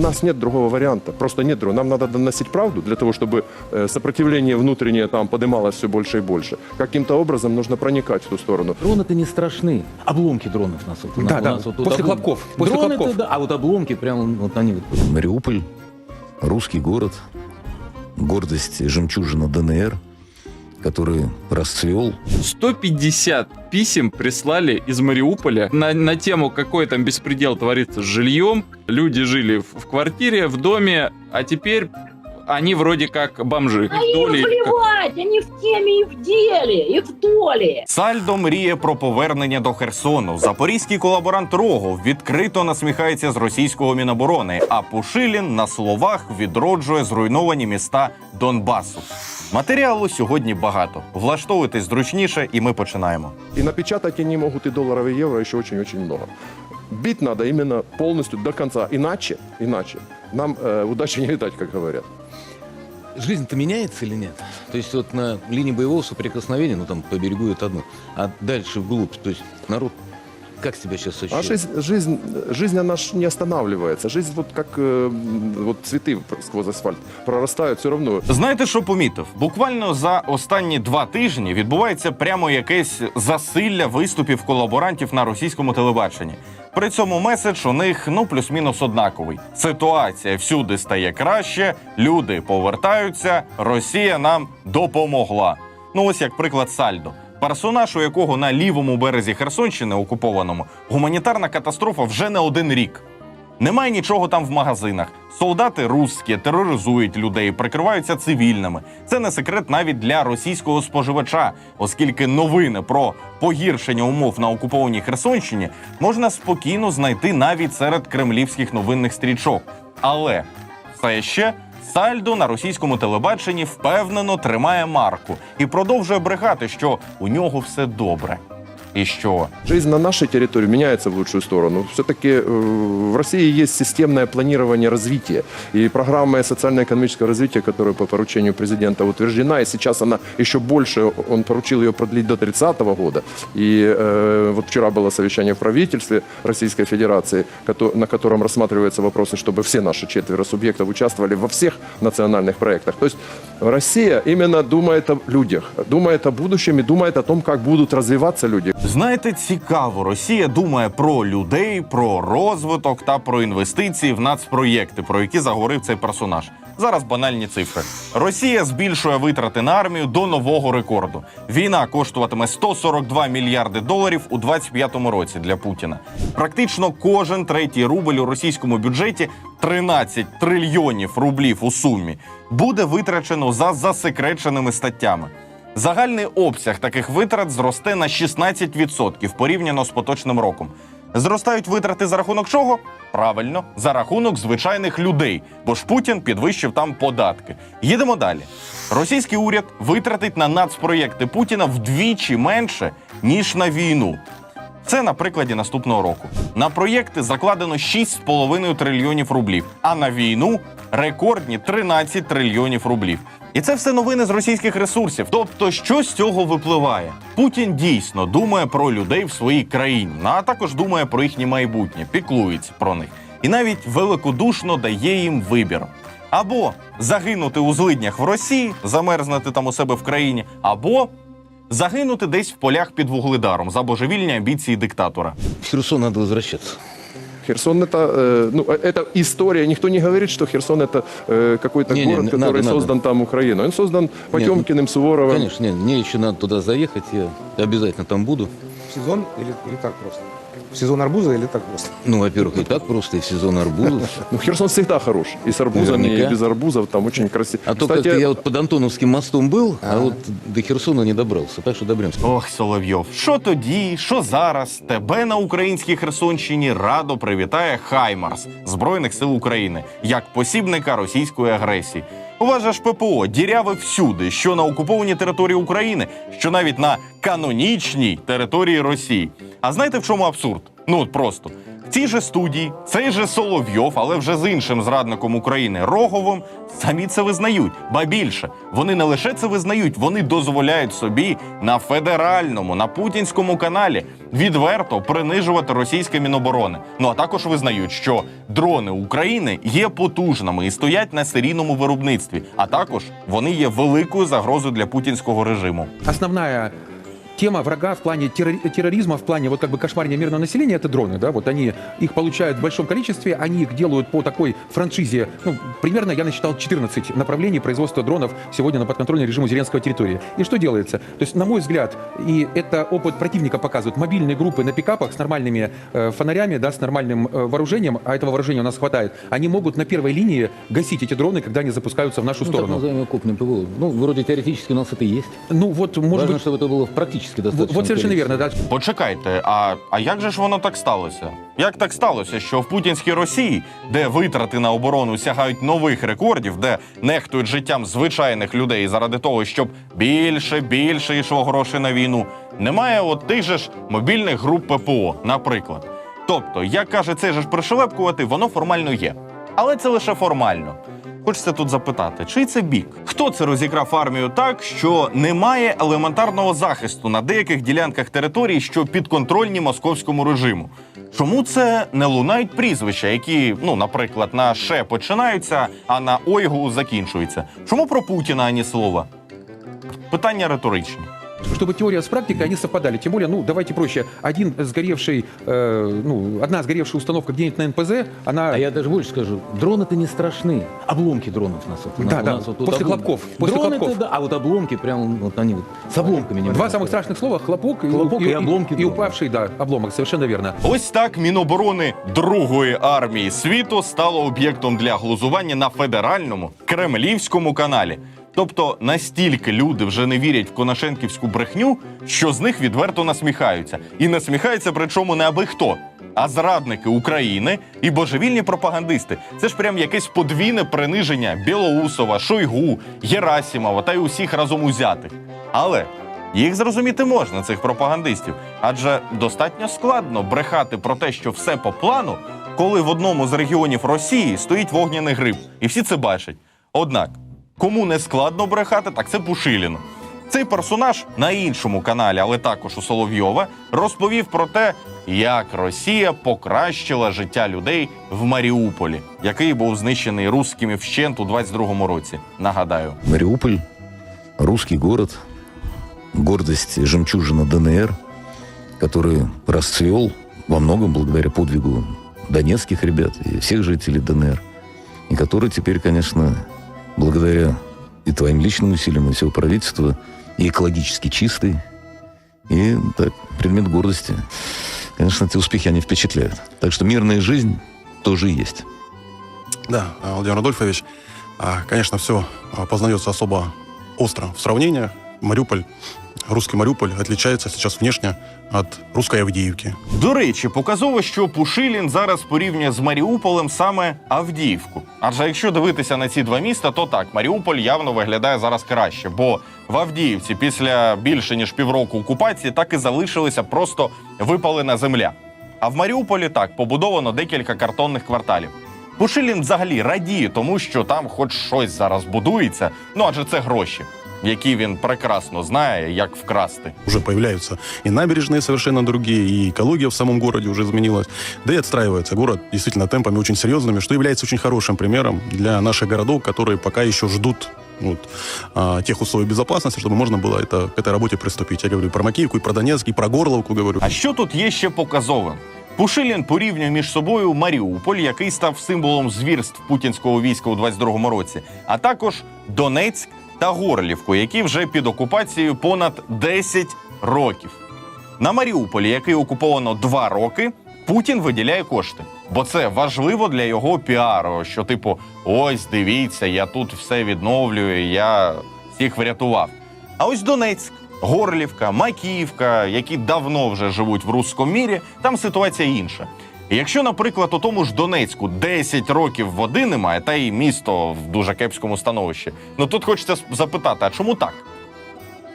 нас нет другого варианта. Просто нет другого. Нам надо доносить правду для того, чтобы э, сопротивление внутреннее там поднималось все больше и больше. Каким-то образом нужно проникать в ту сторону. Дроны-то не страшны. Обломки дронов у нас вот. у Да, нас- да, у нас вот тут после облом- хлопков, после Дроны-то хлопков. да, а вот обломки прям вот они вот. Мариуполь, русский город, гордость и жемчужина ДНР, который расцвел 150 писем прислали из Мариуполя на, на тему, какой там беспредел творится с жильем. Люди жили в, в квартире, в доме, а теперь они вроде как бомжи. А им Доли- плевать, они в теме и в деле, и в доле. Сальдо мріє про повернення до Херсону. Запорізький колаборант Рогов відкрито насміхається з російського міноборони, а Пушилін на словах відроджує зруйновані міста Донбасу. Матеріалу сьогодні багато. Влаштовуйтесь зручніше, і ми починаємо. И напечатать они могут и долларов, и евро еще очень-очень много. Бить надо именно полностью до конца. Иначе, иначе нам э, удачи не видать, как говорят. Жизнь-то меняется или нет? То есть вот на линии боевого соприкосновения, ну там по берегу это одно, а дальше вглубь, то есть народ как себя сейчас А жизнь, жизнь, жизнь, она ж не останавливается. Жизнь вот как э, вот цветы сквозь асфальт прорастают все равно. Знаєте, що помітив? Буквально за останні два тижні відбувається прямо якесь засилля виступів колаборантів на російському телебаченні. При цьому меседж у них ну плюс-мінус однаковий. Ситуація всюди стає краще, люди повертаються, Росія нам допомогла. Ну ось як приклад Сальдо. Персонаж, у якого на лівому березі Херсонщини окупованому гуманітарна катастрофа вже не один рік. Немає нічого там в магазинах. Солдати русські тероризують людей, прикриваються цивільними. Це не секрет навіть для російського споживача, оскільки новини про погіршення умов на окупованій Херсонщині можна спокійно знайти навіть серед кремлівських новинних стрічок. Але все ще Сальдо на російському телебаченні впевнено тримає марку і продовжує брехати, що у нього все добре І що Жизнь на нашей территории меняется в лучшую сторону. Все-таки в России есть системное планирование развития. И программа социально-экономического развития, которая по поручению президента утверждена, и сейчас она еще больше, он поручил ее продлить до 30 года. И э, вот вчера было совещание в правительстве Российской Федерации, кото- на котором рассматриваются вопросы, чтобы все наши четверо субъектов участвовали во всех национальных проектах. То есть Россия именно думает о людях, думает о будущем и думает о том, как будут развиваться люди, Знаєте, цікаво, Росія думає про людей, про розвиток та про інвестиції в нацпроєкти, про які заговорив цей персонаж. Зараз банальні цифри. Росія збільшує витрати на армію до нового рекорду. Війна коштуватиме 142 мільярди доларів у 25-му році для Путіна. Практично кожен третій рубль у російському бюджеті 13 трильйонів рублів у сумі буде витрачено за засекреченими статтями. Загальний обсяг таких витрат зросте на 16% порівняно з поточним роком. Зростають витрати за рахунок чого? Правильно, за рахунок звичайних людей, бо ж Путін підвищив там податки. Їдемо далі. Російський уряд витратить на нацпроєкти Путіна вдвічі менше ніж на війну. Це на прикладі наступного року. На проєкти закладено 6,5 трильйонів рублів, а на війну рекордні 13 трильйонів рублів. І це все новини з російських ресурсів. Тобто, що з цього випливає? Путін дійсно думає про людей в своїй країні, ну, а також думає про їхнє майбутнє, піклується про них. І навіть великодушно дає їм вибір. Або загинути у злиднях в Росії, замерзнути там у себе в країні, або загинути десь в полях під вугледаром за божевільні амбіції диктатора. В Херсон надо возвращаться. Херсон это, э, ну, э, это история. Никто не говорит, что Херсон это э, какой-то Не-не, город, надо, который надо. создан там Украиной. Он создан Потемкиным, Суворовым. Конечно, нет, мне еще надо туда заехать, я обязательно там буду. В сезон или, или так просто? В сезон арбуза или так просто? Ну, во-первых, и так просто, и в сезон арбузов. Ну, Херсон всегда хорош. И с арбузами, Наверняка. и без арбузов. Там очень красиво. А то как-то я вот под Антоновским мостом был, а вот до Херсона не добрался. Так что доберемся. Ох, Соловйов, що тоді, що зараз? Тебе на українській Херсонщині радо привітає Хаймарс Збройних сил України як посібника російської агресії. У вас же ж ППО діряви всюди, що на окупованій території України, що навіть на канонічній території Росії. А знаєте в чому абсурд? Ну от просто. Цій же студії цей же Соловйов, але вже з іншим зрадником України Роговим, самі це визнають. Ба більше вони не лише це визнають, вони дозволяють собі на федеральному, на путінському каналі відверто принижувати російське міноборони. Ну а також визнають, що дрони України є потужними і стоять на серійному виробництві. А також вони є великою загрозою для путінського режиму. Основная тема врага в плане террори- терроризма, в плане вот как бы кошмарения мирного населения, это дроны, да, вот они их получают в большом количестве, они их делают по такой франшизе, ну, примерно я насчитал 14 направлений производства дронов сегодня на подконтрольной режиму Зеленского территории. И что делается? То есть, на мой взгляд, и это опыт противника показывает, мобильные группы на пикапах с нормальными э, фонарями, да, с нормальным э, вооружением, а этого вооружения у нас хватает, они могут на первой линии гасить эти дроны, когда они запускаются в нашу Ну, так сторону. называемый окопный ПВО. Ну, вроде теоретически у нас это и есть. Ну вот, может Важно, быть, чтобы это было практически вот, достаточно. вот совершенно верно, да. Почекайте, а, а як же ж воно так сталося? Як так сталося, що в путінській Росії, де витрати на оборону сягають нових рекордів, де нехтують життям звичайних людей заради того, щоб більше, більше йшло грошей на війну, немає от тих же ж мобільних груп ППО, наприклад. Тобто, як каже цей же ж пришелепкувати, воно формально є. Але це лише формально. Хочеться тут запитати, чий це бік? Хто це розіграв армію так, що немає елементарного захисту на деяких ділянках території, що підконтрольні московському режиму? Чому це не лунають прізвища, які, ну, наприклад, на ше починаються, а на ойгу закінчуються? Чому про Путіна ані слова? Питання риторичні чтобы теория с практикой, они совпадали. Тем более, ну, давайте проще. Один сгоревший, э, ну, одна сгоревшая установка где-нибудь на НПЗ, она... А я даже больше скажу, дроны-то не страшны. Обломки дронов у нас. Вот, Да, у да, нас вот тут после обломки. хлопков, после Дроны-то хлопков. да, а вот обломки прям вот они вот с обломками. Два немного. самых страшных слова – хлопок, и- Хлопок и, и обломки И, дрона. упавший, да, обломок, совершенно верно. Ось так Міноборони Другої армії світу стало об'єктом для глузування на федеральному кремлівському каналі. Тобто настільки люди вже не вірять в Конашенківську брехню, що з них відверто насміхаються. І насміхаються причому не аби хто, а зрадники України і божевільні пропагандисти. Це ж прям якесь подвійне приниження Білоусова, Шойгу, Герасімова та й усіх разом узятих. Але їх зрозуміти можна, цих пропагандистів, адже достатньо складно брехати про те, що все по плану, коли в одному з регіонів Росії стоїть вогняний гриб, і всі це бачать. Однак, кому не складно брехати, так це Пушилін. Цей персонаж на іншому каналі, але також у Соловйова, розповів про те, як Росія покращила життя людей в Маріуполі, який був знищений русскими вщент у 22-му році. Нагадаю. Мариуполь, русский город, гордость жемчужина ДНР, который расцвел во многом благодаря подвигу донецких ребят и всех жителей ДНР, и который теперь, конечно, благодаря и твоим личным усилиям, и всего правительства, и экологически чистый, и так, предмет гордости. Конечно, эти успехи, они впечатляют. Так что мирная жизнь тоже есть. Да, а, Владимир Адольфович, а, конечно, все познается особо остро в сравнении. Мариуполь, русский Мариуполь отличается сейчас внешне от русской Авдеевки. До речі, показово, що Пушилін зараз порівнює з Маріуполем саме Авдіївку. Адже якщо дивитися на ці два міста, то так, Маріуполь явно виглядає зараз краще, бо в Авдіївці після більше ніж півроку окупації так і залишилася просто випалена земля. А в Маріуполі так побудовано декілька картонних кварталів. Пушилін взагалі радіє тому, що там хоч щось зараз будується, ну адже це гроші, які він прекрасно знає, як вкрасти. Уже появляются и набережные совершенно другие, и экология в самом городе уже изменилась. Да и отстраивается город действительно темпами очень серьезными, что является очень хорошим примером для наших городов, которые пока еще ждут вот, а, тех условий безопасности, чтобы можно было это, к этой работе приступить. Я говорю и про Макеевку, и про Донецк, и про Горловку говорю. А що тут є ще показовим? Пушилін порівнює між собою Маріуполь, який став символом звірств путінського війська у 22-му році, а також Донецьк та Горлівку, які вже під окупацією понад 10 років. На Маріуполі, який окуповано 2 роки, Путін виділяє кошти, бо це важливо для його піару. Що, типу, ось дивіться, я тут все відновлюю, я всіх врятував. А ось Донецьк, Горлівка, Макіївка, які давно вже живуть в руському мірі, там ситуація інша. Якщо, наприклад, у тому ж Донецьку 10 років води немає, та й місто в дуже кепському становищі, ну тут хочеться запитати, а чому так?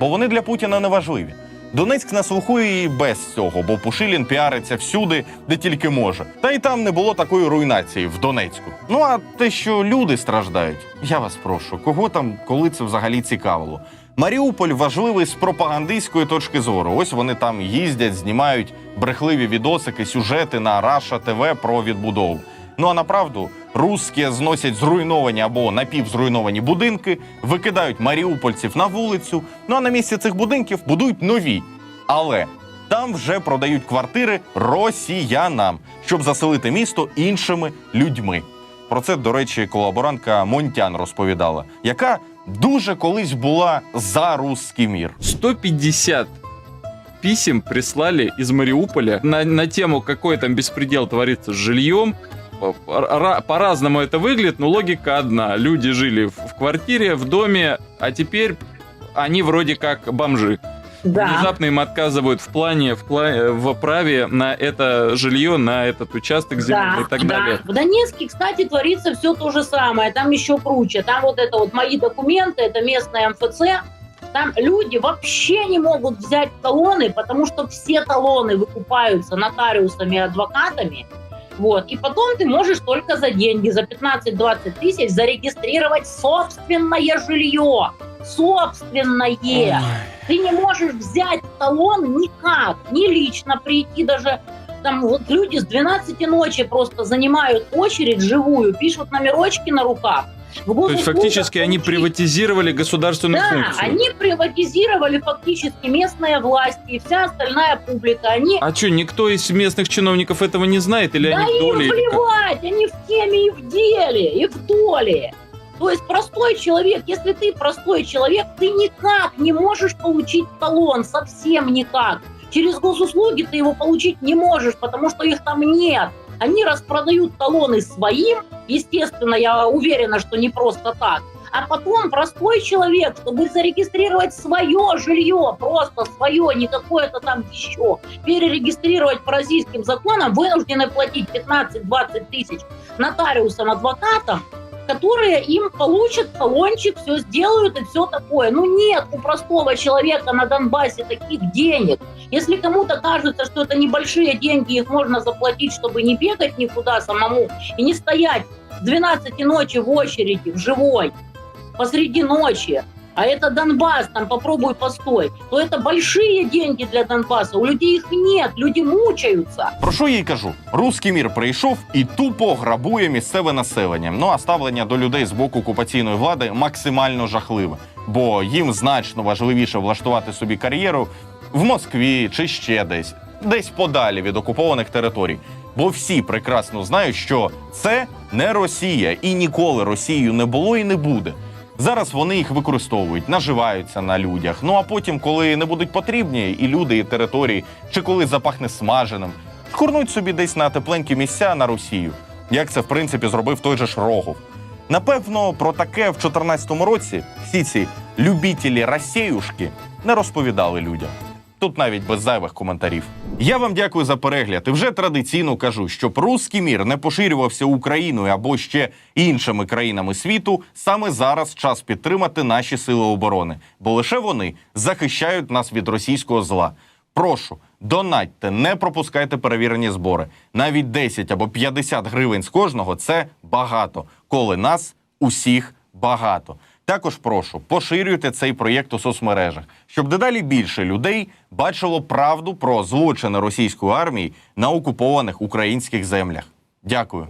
Бо вони для Путіна не важливі. Донецьк на слуху і без цього, бо Пушилін піариться всюди, де тільки може. Та й там не було такої руйнації в Донецьку. Ну а те, що люди страждають, я вас прошу, кого там, коли це взагалі цікавило? Маріуполь важливий з пропагандистської точки зору. Ось вони там їздять, знімають брехливі відосики, сюжети на Раша ТВ про відбудову. Ну а направду русські зносять зруйновані або напівзруйновані будинки, викидають маріупольців на вулицю. Ну а на місці цих будинків будують нові. Але там вже продають квартири росіянам, щоб заселити місто іншими людьми. Про це, до речі, колаборантка Монтян розповідала, яка дуже колись була за русський мір. 150 писем прислали из Мариуполя на, на тему, какой там беспредел творится с жильем. По- ра- По-разному это выглядит, но логика одна. Люди жили в квартире, в доме, а теперь они вроде как бомжи. Да. Внезапно им отказывают в плане, в, пла- в праве на это жилье, на этот участок земли и так да. далее. В Донецке, кстати, творится все то же самое. Там еще круче. Там вот это вот мои документы, это местное МФЦ. Там люди вообще не могут взять талоны, потому что все талоны выкупаются нотариусами и адвокатами. Вот. И потом ты можешь только за деньги, за 15-20 тысяч зарегистрировать собственное жилье. Собственное. Ты не можешь взять талон никак, не лично прийти даже. Там вот люди с 12 ночи просто занимают очередь живую, пишут номерочки на руках. То есть фактически они приватизировали государственную Да, функцию. они приватизировали фактически местные власти и вся остальная публика. Они А что, никто из местных чиновников этого не знает? Или да они в им доле? или как? плевать, они в теме и в деле, и в доле. То есть простой человек, если ты простой человек, ты никак не можешь получить талон, совсем никак. Через госуслуги ты его получить не можешь, потому что их там нет. Они распродают талоны своим, естественно, я уверена, что не просто так. А потом простой человек, чтобы зарегистрировать свое жилье, просто свое, не какое-то там еще, перерегистрировать по российским законам, вынуждены платить 15-20 тысяч нотариусам, адвокатам, которые им получат талончик, все сделают и все такое. Ну нет у простого человека на Донбассе таких денег. Если кому-то кажется, что это небольшие деньги, их можно заплатить, чтобы не бегать никуда самому и не стоять с 12 ночи в очереди, в живой, посреди ночи, а это Донбасс, там попробуй постой, то это большие деньги для Донбасса. У людей их нет, люди мучаются. Про що я й кажу? Руський мір прийшов і тупо грабує місцеве населення. Ну а ставлення до людей з боку окупаційної влади максимально жахливе, бо їм значно важливіше влаштувати собі кар'єру в Москві чи ще десь, десь подалі від окупованих територій. Бо всі прекрасно знають, що це не Росія, і ніколи Росією не було і не буде. Зараз вони їх використовують, наживаються на людях. Ну а потім, коли не будуть потрібні, і люди, і території, чи коли запахне смаженим, шкурнуть собі десь на тепленькі місця на Росію, як це в принципі зробив той же ж Рогов. Напевно, про таке в 2014 році всі ці любітелі Росіюшки не розповідали людям. Тут навіть без зайвих коментарів. Я вам дякую за перегляд. І вже традиційно кажу, щоб руський мір не поширювався Україною або ще іншими країнами світу. Саме зараз час підтримати наші сили оборони, бо лише вони захищають нас від російського зла. Прошу, донатьте, не пропускайте перевірені збори. Навіть 10 або 50 гривень з кожного це багато, коли нас усіх багато. Також прошу поширюйте цей проєкт у соцмережах, щоб дедалі більше людей бачило правду про злочини російської армії на окупованих українських землях. Дякую.